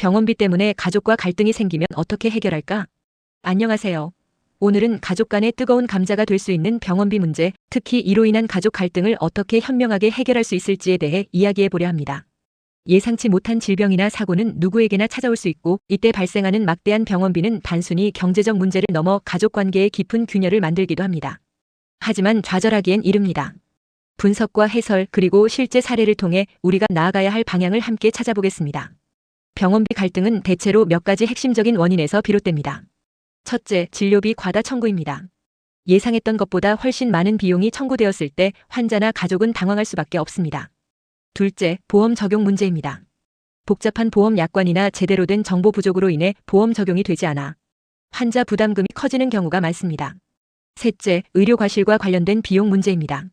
병원비 때문에 가족과 갈등이 생기면 어떻게 해결할까? 안녕하세요. 오늘은 가족 간의 뜨거운 감자가 될 수 있는 병원비 문제, 특히 이로 인한 가족 갈등을 어떻게 현명하게 해결할 수 있을지에 대해 이야기해 보려 합니다. 예상치 못한 질병이나 사고는 누구에게나 찾아올 수 있고 이때 발생하는 막대한 병원비는 단순히 경제적 문제를 넘어 가족 관계의 깊은 균열을 만들기도 합니다. 하지만 좌절하기엔 이릅니다. 분석과 해설 그리고 실제 사례를 통해 우리가 나아가야 할 방향을 함께 찾아보겠습니다. 병원비 갈등은 대체로 몇 가지 핵심적인 원인에서 비롯됩니다. 첫째, 진료비 과다 청구입니다. 예상했던 것보다 훨씬 많은 비용이 청구되었을 때 환자나 가족은 당황할 수밖에 없습니다. 둘째, 보험 적용 문제입니다. 복잡한 보험 약관이나 제대로 된 정보 부족으로 인해 보험 적용이 되지 않아 환자 부담금이 커지는 경우가 많습니다. 셋째, 의료 과실과 관련된 비용 문제입니다.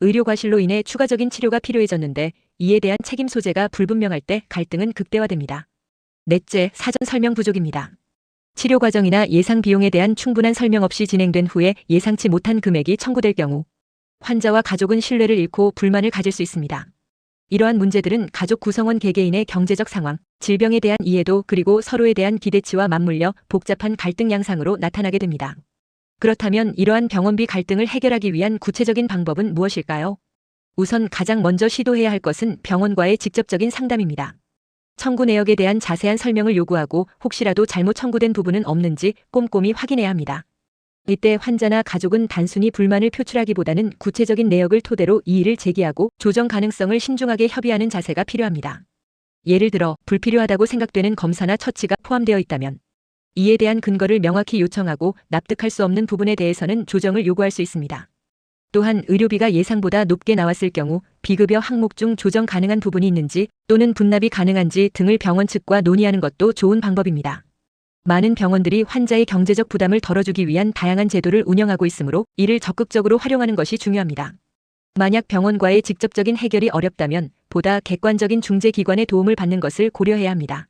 의료 과실로 인해 추가적인 치료가 필요해졌는데 이에 대한 책임 소재가 불분명할 때 갈등은 극대화됩니다. 넷째, 사전 설명 부족입니다. 치료 과정이나 예상 비용에 대한 충분한 설명 없이 진행된 후에 예상치 못한 금액이 청구될 경우 환자와 가족은 신뢰를 잃고 불만을 가질 수 있습니다. 이러한 문제들은 가족 구성원 개개인의 경제적 상황, 질병에 대한 이해도 그리고 서로에 대한 기대치와 맞물려 복잡한 갈등 양상으로 나타나게 됩니다. 그렇다면 이러한 병원비 갈등을 해결하기 위한 구체적인 방법은 무엇일까요? 우선 가장 먼저 시도해야 할 것은 병원과의 직접적인 상담입니다. 청구 내역에 대한 자세한 설명을 요구하고 혹시라도 잘못 청구된 부분은 없는지 꼼꼼히 확인해야 합니다. 이때 환자나 가족은 단순히 불만을 표출하기보다는 구체적인 내역을 토대로 이의를 제기하고 조정 가능성을 신중하게 협의하는 자세가 필요합니다. 예를 들어 불필요하다고 생각되는 검사나 처치가 포함되어 있다면 이에 대한 근거를 명확히 요청하고 납득할 수 없는 부분에 대해서는 조정을 요구할 수 있습니다. 또한 의료비가 예상보다 높게 나왔을 경우 비급여 항목 중 조정 가능한 부분이 있는지 또는 분납이 가능한지 등을 병원 측과 논의하는 것도 좋은 방법입니다. 많은 병원들이 환자의 경제적 부담을 덜어주기 위한 다양한 제도를 운영하고 있으므로 이를 적극적으로 활용하는 것이 중요합니다. 만약 병원과의 직접적인 해결이 어렵다면 보다 객관적인 중재기관의 도움을 받는 것을 고려해야 합니다.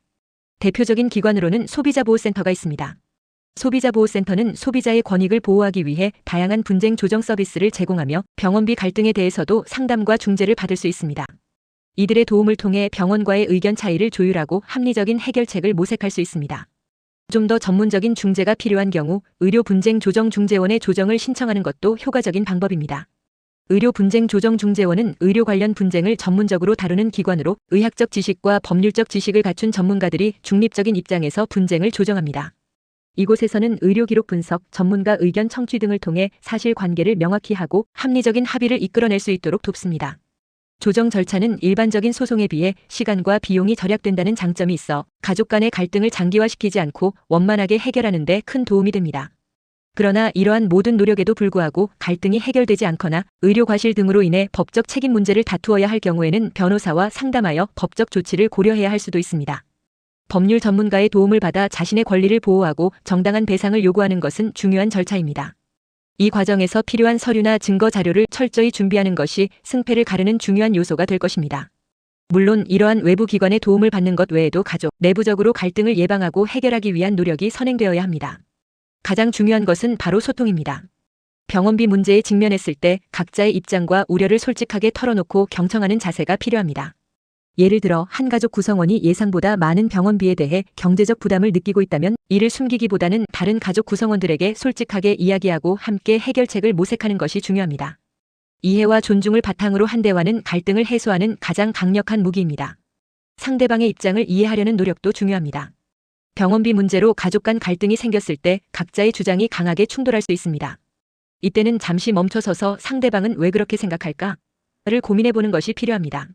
대표적인 기관으로는 소비자보호센터가 있습니다. 소비자보호센터는 소비자의 권익을 보호하기 위해 다양한 분쟁 조정 서비스를 제공하며 병원비 갈등에 대해서도 상담과 중재를 받을 수 있습니다. 이들의 도움을 통해 병원과의 의견 차이를 조율하고 합리적인 해결책을 모색할 수 있습니다. 좀 더 전문적인 중재가 필요한 경우 의료 분쟁 조정 중재원의 조정을 신청하는 것도 효과적인 방법입니다. 의료 분쟁 조정 중재원은 의료 관련 분쟁을 전문적으로 다루는 기관으로 의학적 지식과 법률적 지식을 갖춘 전문가들이 중립적인 입장에서 분쟁을 조정합니다. 이곳에서는 의료 기록 분석, 전문가 의견 청취 등을 통해 사실 관계를 명확히 하고 합리적인 합의를 이끌어낼 수 있도록 돕습니다. 조정 절차는 일반적인 소송에 비해 시간과 비용이 절약된다는 장점이 있어 가족 간의 갈등을 장기화시키지 않고 원만하게 해결하는 데 큰 도움이 됩니다. 그러나 이러한 모든 노력에도 불구하고 갈등이 해결되지 않거나 의료 과실 등으로 인해 법적 책임 문제를 다투어야 할 경우에는 변호사와 상담하여 법적 조치를 고려해야 할 수도 있습니다. 법률 전문가의 도움을 받아 자신의 권리를 보호하고 정당한 배상을 요구하는 것은 중요한 절차입니다. 이 과정에서 필요한 서류나 증거 자료를 철저히 준비하는 것이 승패를 가르는 중요한 요소가 될 것입니다. 물론 이러한 외부 기관의 도움을 받는 것 외에도 가족, 내부적으로 갈등을 예방하고 해결하기 위한 노력이 선행되어야 합니다. 가장 중요한 것은 바로 소통입니다. 병원비 문제에 직면했을 때 각자의 입장과 우려를 솔직하게 털어놓고 경청하는 자세가 필요합니다. 예를 들어 한 가족 구성원이 예상보다 많은 병원비에 대해 경제적 부담을 느끼고 있다면 이를 숨기기보다는 다른 가족 구성원들에게 솔직하게 이야기하고 함께 해결책을 모색하는 것이 중요합니다. 이해와 존중을 바탕으로 한 대화는 갈등을 해소하는 가장 강력한 무기입니다. 상대방의 입장을 이해하려는 노력도 중요합니다. 병원비 문제로 가족 간 갈등이 생겼을 때 각자의 주장이 강하게 충돌할 수 있습니다. 이때는 잠시 멈춰서서 상대방은 왜 그렇게 생각할까? 를 고민해보는 것이 필요합니다.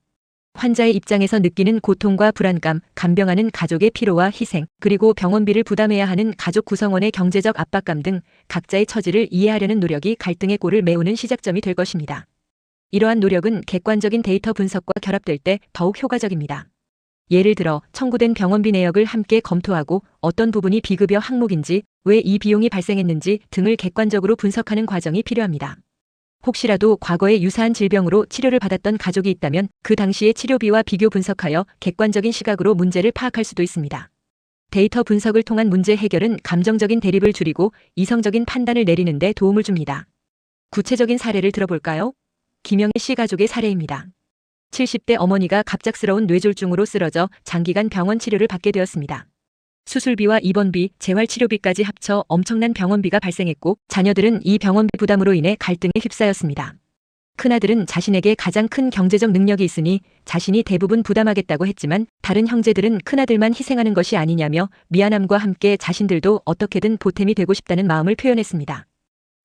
환자의 입장에서 느끼는 고통과 불안감, 간병하는 가족의 피로와 희생, 그리고 병원비를 부담해야 하는 가족 구성원의 경제적 압박감 등 각자의 처지를 이해하려는 노력이 갈등의 골을 메우는 시작점이 될 것입니다. 이러한 노력은 객관적인 데이터 분석과 결합될 때 더욱 효과적입니다. 예를 들어 청구된 병원비 내역을 함께 검토하고 어떤 부분이 비급여 항목인지, 왜 이 비용이 발생했는지 등을 객관적으로 분석하는 과정이 필요합니다. 혹시라도 과거에 유사한 질병으로 치료를 받았던 가족이 있다면 그 당시의 치료비와 비교 분석하여 객관적인 시각으로 문제를 파악할 수도 있습니다. 데이터 분석을 통한 문제 해결은 감정적인 대립을 줄이고 이성적인 판단을 내리는 데 도움을 줍니다. 구체적인 사례를 들어볼까요? 김영애 씨 가족의 사례입니다. 70대 어머니가 갑작스러운 뇌졸중으로 쓰러져 장기간 병원 치료를 받게 되었습니다. 수술비와 입원비, 재활치료비까지 합쳐 엄청난 병원비가 발생했고 자녀들은 이 병원비 부담으로 인해 갈등에 휩싸였습니다. 큰아들은 자신에게 가장 큰 경제적 능력이 있으니 자신이 대부분 부담하겠다고 했지만 다른 형제들은 큰아들만 희생하는 것이 아니냐며 미안함과 함께 자신들도 어떻게든 보탬이 되고 싶다는 마음을 표현했습니다.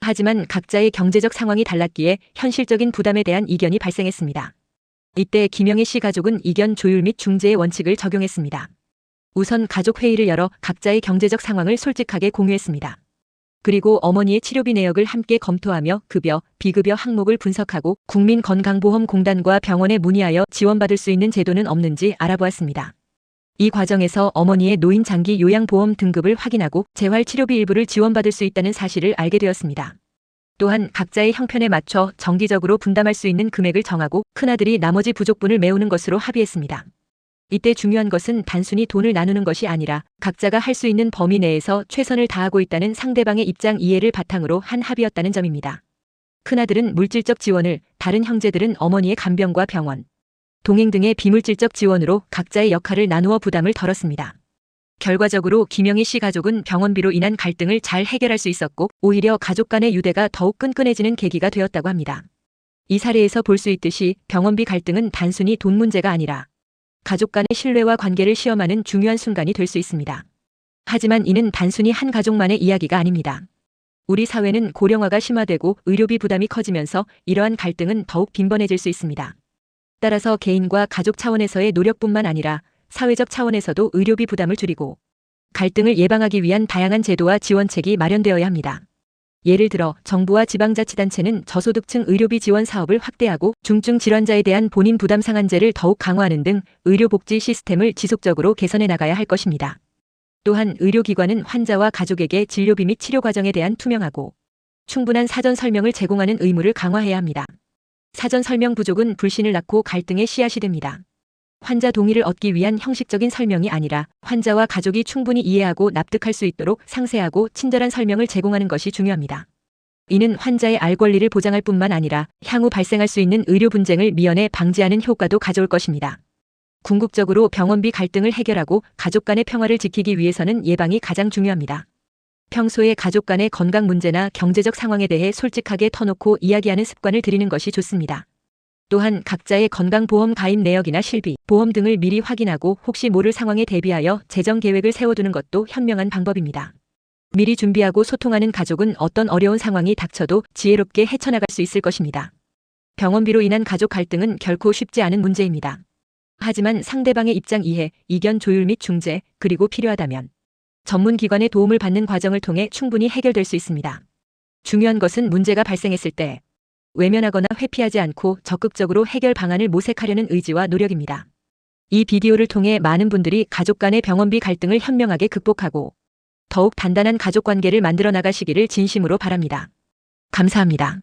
하지만 각자의 경제적 상황이 달랐기에 현실적인 부담에 대한 이견이 발생했습니다. 이때 김영애 씨 가족은 이견 조율 및 중재의 원칙을 적용했습니다. 우선 가족 회의를 열어 각자의 경제적 상황을 솔직하게 공유했습니다. 그리고 어머니의 치료비 내역을 함께 검토하며 급여, 비급여 항목을 분석하고 국민건강보험공단과 병원에 문의하여 지원받을 수 있는 제도는 없는지 알아보았습니다. 이 과정에서 어머니의 노인 장기 요양보험 등급을 확인하고 재활치료비 일부를 지원받을 수 있다는 사실을 알게 되었습니다. 또한 각자의 형편에 맞춰 정기적으로 분담할 수 있는 금액을 정하고 큰아들이 나머지 부족분을 메우는 것으로 합의했습니다. 이때 중요한 것은 단순히 돈을 나누는 것이 아니라 각자가 할 수 있는 범위 내에서 최선을 다하고 있다는 상대방의 입장 이해를 바탕으로 한 합의였다는 점입니다. 큰아들은 물질적 지원을, 다른 형제들은 어머니의 간병과 병원, 동행 등의 비물질적 지원으로 각자의 역할을 나누어 부담을 덜었습니다. 결과적으로 김영희 씨 가족은 병원비로 인한 갈등을 잘 해결할 수 있었고 오히려 가족 간의 유대가 더욱 끈끈해지는 계기가 되었다고 합니다. 이 사례에서 볼 수 있듯이 병원비 갈등은 단순히 돈 문제가 아니라 가족 간의 신뢰와 관계를 시험하는 중요한 순간이 될 수 있습니다. 하지만 이는 단순히 한 가족만의 이야기가 아닙니다. 우리 사회는 고령화가 심화되고 의료비 부담이 커지면서 이러한 갈등은 더욱 빈번해질 수 있습니다. 따라서 개인과 가족 차원에서의 노력뿐만 아니라 사회적 차원에서도 의료비 부담을 줄이고 갈등을 예방하기 위한 다양한 제도와 지원책이 마련되어야 합니다. 예를 들어 정부와 지방자치단체는 저소득층 의료비 지원 사업을 확대하고 중증 질환자에 대한 본인 부담 상한제를 더욱 강화하는 등 의료복지 시스템을 지속적으로 개선해 나가야 할 것입니다. 또한 의료기관은 환자와 가족에게 진료비 및 치료 과정에 대한 투명하고 충분한 사전 설명을 제공하는 의무를 강화해야 합니다. 사전 설명 부족은 불신을 낳고 갈등의 씨앗이 됩니다. 환자 동의를 얻기 위한 형식적인 설명이 아니라 환자와 가족이 충분히 이해하고 납득할 수 있도록 상세하고 친절한 설명을 제공하는 것이 중요합니다. 이는 환자의 알 권리를 보장할 뿐만 아니라 향후 발생할 수 있는 의료 분쟁을 미연에 방지하는 효과도 가져올 것입니다. 궁극적으로 병원비 갈등을 해결하고 가족 간의 평화를 지키기 위해서는 예방이 가장 중요합니다. 평소에 가족 간의 건강 문제나 경제적 상황에 대해 솔직하게 터놓고 이야기하는 습관을 들이는 것이 좋습니다. 또한 각자의 건강보험 가입 내역이나 실비, 보험 등을 미리 확인하고 혹시 모를 상황에 대비하여 재정 계획을 세워두는 것도 현명한 방법입니다. 미리 준비하고 소통하는 가족은 어떤 어려운 상황이 닥쳐도 지혜롭게 헤쳐나갈 수 있을 것입니다. 병원비로 인한 가족 갈등은 결코 쉽지 않은 문제입니다. 하지만 상대방의 입장 이해, 이견 조율 및 중재, 그리고 필요하다면 전문기관의 도움을 받는 과정을 통해 충분히 해결될 수 있습니다. 중요한 것은 문제가 발생했을 때 외면하거나 회피하지 않고 적극적으로 해결 방안을 모색하려는 의지와 노력입니다. 이 비디오를 통해 많은 분들이 가족 간의 병원비 갈등을 현명하게 극복하고 더욱 단단한 가족 관계를 만들어 나가시기를 진심으로 바랍니다. 감사합니다.